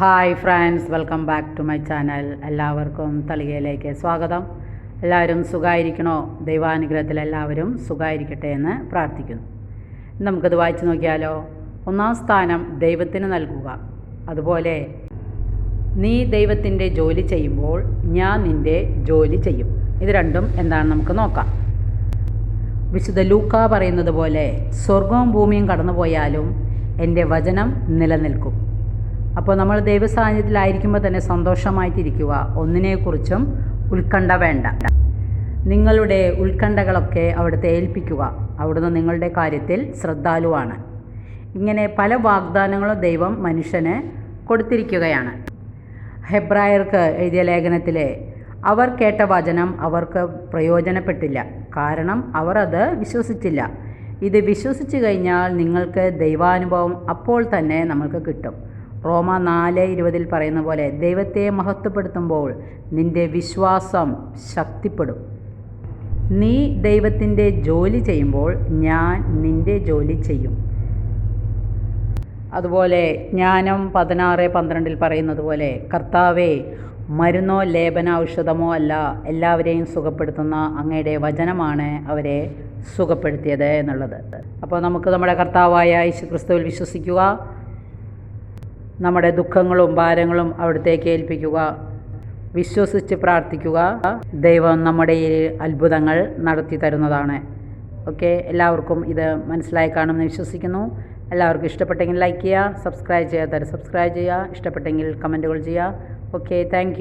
Hi friends welcome back to my channel എല്ലാവർക്കും തളികയിലേക്ക് സ്വാഗതം. എല്ലാവരും സുഖമായിരിക്കണോ ദൈവാനുഗ്രഹത്തിൽ എല്ലാവരും സുഖമായിരിക്കട്ടെ എന്ന് പ്രാർത്ഥിക്കുന്നു. നമുക്കത് വായിച്ചു നോക്കിയാലോ? ഒന്നാം സ്ഥാനം ദൈവത്തിന് നൽകുക. അതുപോലെ നീ ദൈവത്തിന്റെ ജോലി ചെയ്യുമ്പോൾ ഞാൻ നിന്റെ ജോലി ചെയ്യും. ഇത് രണ്ടും എന്താണ് നമുക്ക് നോക്കാം. വിശുദ്ധ ലൂക്ക പറയുന്നത് പോലെ സ്വർഗവും ഭൂമിയും കടന്നുപോയാലും എന്റെ വചനം നിലനിൽക്കും. അപ്പോൾ നമ്മൾ ദൈവസാന്നിധ്യത്തിലായിരിക്കുമ്പോൾ തന്നെ സന്തോഷമായിട്ടിരിക്കുക. ഒന്നിനെക്കുറിച്ചും ഉത്കണ്ഠ വേണ്ട. നിങ്ങളുടെ ഉത്കണ്ഠകളൊക്കെ അവിടുത്തെ ഏൽപ്പിക്കുക. അവിടുന്ന് നിങ്ങളുടെ കാര്യത്തിൽ ശ്രദ്ധാലുവാണ്. ഇങ്ങനെ പല വാഗ്ദാനങ്ങളും ദൈവം മനുഷ്യന് കൊടുത്തിരിക്കുകയാണ്. ഹെബ്രായർക്ക് എഴുതിയ ലേഖനത്തിലെ അവർ കേട്ട വചനം അവർക്ക് പ്രയോജനപ്പെട്ടില്ല. കാരണം അവർ അത് വിശ്വസിച്ചില്ല. ഇത് വിശ്വസിച്ചു കഴിഞ്ഞാൽ നിങ്ങൾക്ക് ദൈവാനുഭവം അപ്പോൾ തന്നെ നമുക്ക് കിട്ടും. റോമ നാല് ഇരുപതിൽ പറയുന്ന പോലെ ദൈവത്തെ മഹത്വപ്പെടുത്തുമ്പോൾ നിന്റെ വിശ്വാസം ശക്തിപ്പെടും. നീ ദൈവത്തിന്റെ ജോലി ചെയ്യുമ്പോൾ ഞാൻ നിന്റെ ജോലി ചെയ്യും. അതുപോലെ ജ്ഞാനം പതിനാറ് പന്ത്രണ്ടിൽ പറയുന്നത് പോലെ കർത്താവേ മരുന്നോ ലേപന ഔഷധമോ അല്ല എല്ലാവരെയും സുഖപ്പെടുത്തുന്ന അങ്ങയുടെ വചനമാണ് അവരെ സുഖപ്പെടുത്തിയത് എന്നുള്ളത്. അപ്പോൾ നമുക്ക് നമ്മുടെ കർത്താവായ യേശു ക്രിസ്തുവിൽ വിശ്വസിക്കുക. നമ്മുടെ ദുഃഖങ്ങളും ഭാരങ്ങളും അവിടത്തേക്ക് ഏൽപ്പിക്കുക. വിശ്വസിച്ച് പ്രാർത്ഥിക്കുക. ദൈവം നമ്മുടെ ഈ അത്ഭുതങ്ങൾ നടത്തി തരുന്നതാണ്. ഓക്കെ എല്ലാവർക്കും ഇത് മനസ്സിലായി കാണുമെന്ന് വിശ്വസിക്കുന്നു. എല്ലാവർക്കും ഇഷ്ടപ്പെട്ടെങ്കിൽ ലൈക്ക് ചെയ്യുക സബ്സ്ക്രൈബ് ചെയ്യാത്തവർ സബ്സ്ക്രൈബ് ചെയ്യുക ഇഷ്ടപ്പെട്ടെങ്കിൽ കമന്റുകൾ ചെയ്യുക. Okay thank